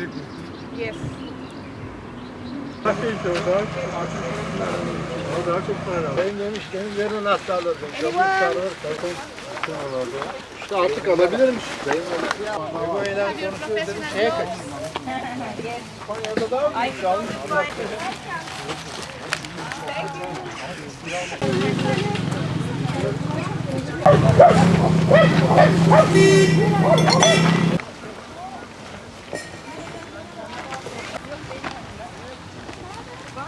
Good. Yes. O daha çok para lazım. Ben demişken verin Anyone? sarılır. Takım şuralarda. İşte artık alabilir misin? Bu ile konuşuyor dedim. Şeye. Konya'da daha almış.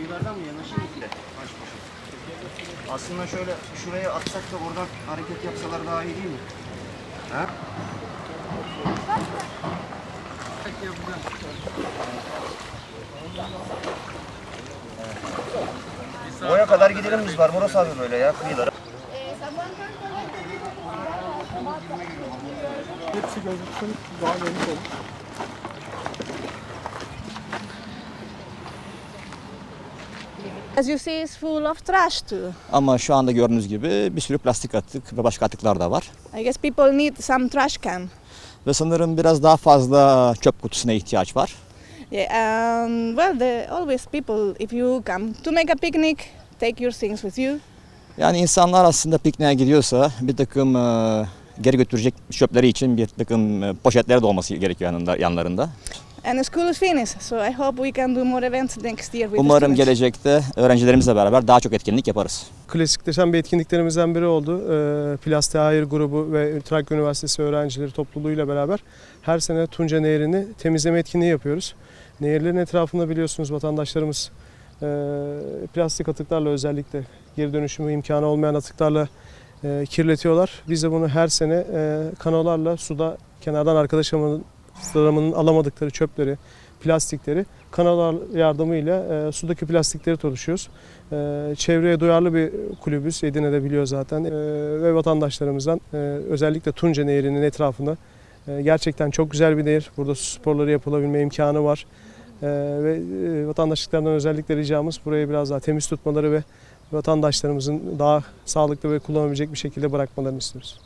Yukarıdan mı yanaşayım ki? Baş başa. Aslında şöyle şuraya atsak da oradan hareket yapsalar daha iyi değil mi? Ha? Boya kadar gidelim biz var. Burası abi böyle ya kıyılara. Hepsi gözüksün. Daha geniş olur. As you see, it's full of trash too. Ama şu anda gördüğünüz gibi bir sürü plastik atık ve başka atıklar da var. I guess people need some trash can. Ve sanırım biraz daha fazla çöp kutusuna ihtiyaç var. Yeah, um, well, the, always people, if you come to make a picnic, take your things with you. Yani insanlar aslında pikniğe gidiyorsa bir takım e, geri götürecek çöpleri için bir takım e, poşetleri de olması gerekiyor yanında, yanlarında. And the school is finished, so I hope we can do more events next year with the Umarım students. gelecekte öğrencilerimizle beraber daha çok etkinlik yaparız. Klasikleşen bir etkinliklerimizden biri oldu. Ee, Plastik Hayır grubu ve Trakya Üniversitesi öğrencileri topluluğuyla beraber her sene Tunca Nehri'ni temizleme etkinliği yapıyoruz. Nehirlerin etrafında biliyorsunuz vatandaşlarımız e, plastik atıklarla özellikle geri dönüşümü imkanı olmayan atıklarla e, kirletiyorlar. Biz de bunu her sene e, kanolarla suda kenardan arkadaşlarımın alamadıkları çöpleri, plastikleri kanolar yardımıyla e, sudaki plastikleri tutuşuyoruz. Ee, çevreye duyarlı bir kulübüz. Edirne'de biliyor zaten. Ee, ve vatandaşlarımızdan e, özellikle Tunca Nehri'nin etrafında e, gerçekten çok güzel bir nehir. Burada sporları yapılabilme imkanı var. Ee, ve e, vatandaşlıklardan özellikle ricamız burayı biraz daha temiz tutmaları ve vatandaşlarımızın daha sağlıklı ve kullanabilecek bir şekilde bırakmalarını istiyoruz.